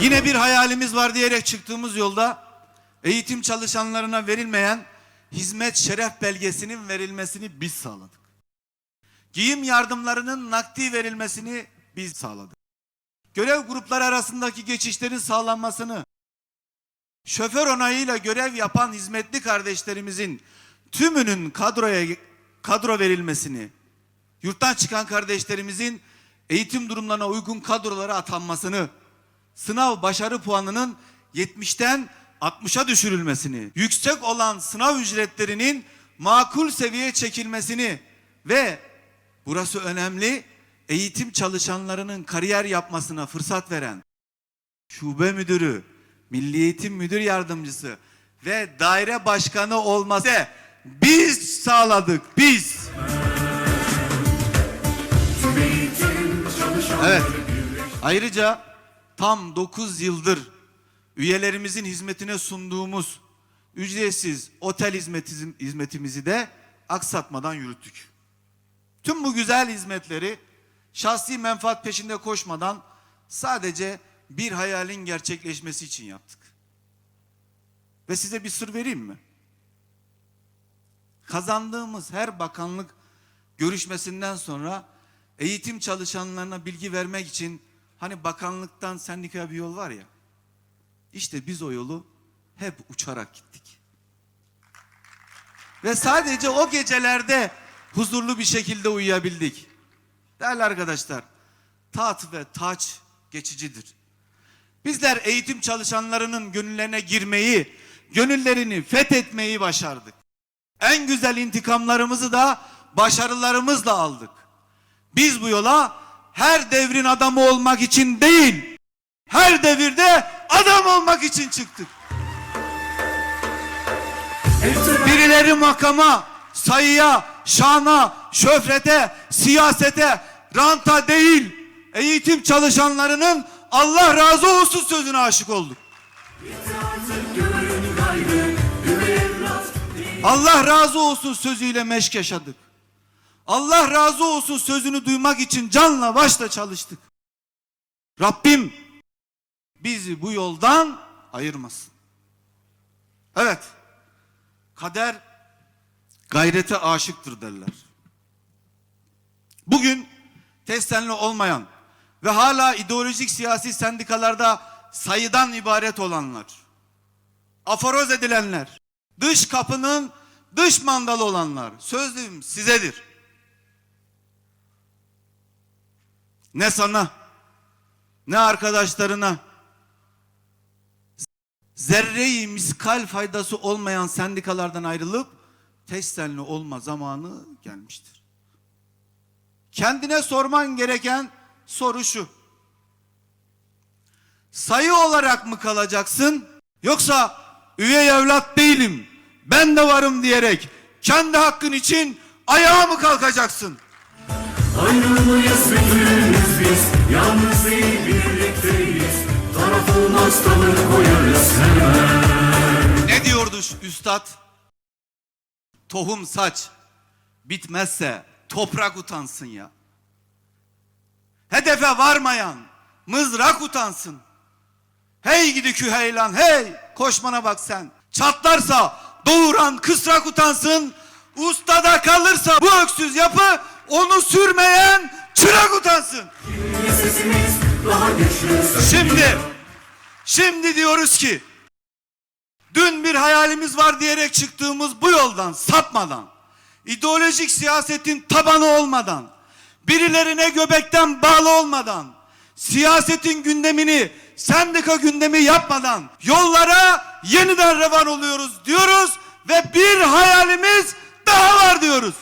Yine bir hayalimiz var diyerek çıktığımız yolda eğitim çalışanlarına verilmeyen hizmet şeref belgesinin verilmesini biz sağladık. Giyim yardımlarının nakdi verilmesini biz sağladık. Görev grupları arasındaki geçişlerin sağlanmasını, şoför onayıyla görev yapan hizmetli kardeşlerimizin tümünün kadroya kadro verilmesini, yurttan çıkan kardeşlerimizin eğitim durumlarına uygun kadrolara atanmasını, sınav başarı puanının 70'ten 60'a düşürülmesini, yüksek olan sınav ücretlerinin makul seviyeye çekilmesini ve burası önemli eğitim çalışanlarının kariyer yapmasına fırsat veren şube müdürü, milli eğitim müdür yardımcısı ve daire başkanı olması biz sağladık biz. Evet. Ayrıca tam 9 yıldır üyelerimizin hizmetine sunduğumuz ücretsiz otel hizmeti- hizmetimizi de aksatmadan yürüttük. Tüm bu güzel hizmetleri şahsi menfaat peşinde koşmadan sadece bir hayalin gerçekleşmesi için yaptık. Ve size bir sır vereyim mi? Kazandığımız her bakanlık görüşmesinden sonra eğitim çalışanlarına bilgi vermek için hani bakanlıktan sendikaya bir yol var ya. İşte biz o yolu hep uçarak gittik. Ve sadece o gecelerde huzurlu bir şekilde uyuyabildik. Değerli arkadaşlar, taht ve taç geçicidir. Bizler eğitim çalışanlarının gönüllerine girmeyi, gönüllerini fethetmeyi başardık. En güzel intikamlarımızı da başarılarımızla aldık. Biz bu yola her devrin adamı olmak için değil, her devirde adam olmak için çıktık. Birileri makama, sayıya, şana, şöhrete, siyasete, ranta değil, eğitim çalışanlarının Allah razı olsun sözüne aşık olduk. Allah razı olsun sözüyle meşk yaşadık. Allah razı olsun sözünü duymak için canla başla çalıştık. Rabbim bizi bu yoldan ayırmasın. Evet. Kader gayrete aşıktır derler. Bugün testenli olmayan ve hala ideolojik siyasi sendikalarda sayıdan ibaret olanlar, aforoz edilenler, dış kapının dış mandalı olanlar, sözlüğüm sizedir. Ne sana, ne arkadaşlarına, zerreyi miskal faydası olmayan sendikalardan ayrılıp testenli olma zamanı gelmiştir. Kendine sorman gereken soru şu. Sayı olarak mı kalacaksın yoksa üvey evlat değilim ben de varım diyerek kendi hakkın için ayağa mı kalkacaksın? Ayrılmayız bütünüz biz Yalnız değil birlikteyiz Taraf olmaz tavır koyarız hemen Ne diyordu üstad? Tohum saç bitmezse toprak utansın ya. Hedefe varmayan mızrak utansın. Hey gidi küheylan hey koşmana bak sen. Çatlarsa doğuran kısrak utansın. Ustada kalırsa bu öksüz yapı onu sürmeyen çırak utansın. Şimdi, şimdi diyoruz ki dün bir hayalimiz var diyerek çıktığımız bu yoldan sapmadan, ideolojik siyasetin tabanı olmadan, birilerine göbekten bağlı olmadan, siyasetin gündemini sendika gündemi yapmadan yollara yeniden revan oluyoruz diyoruz ve bir hayalimiz daha var diyoruz.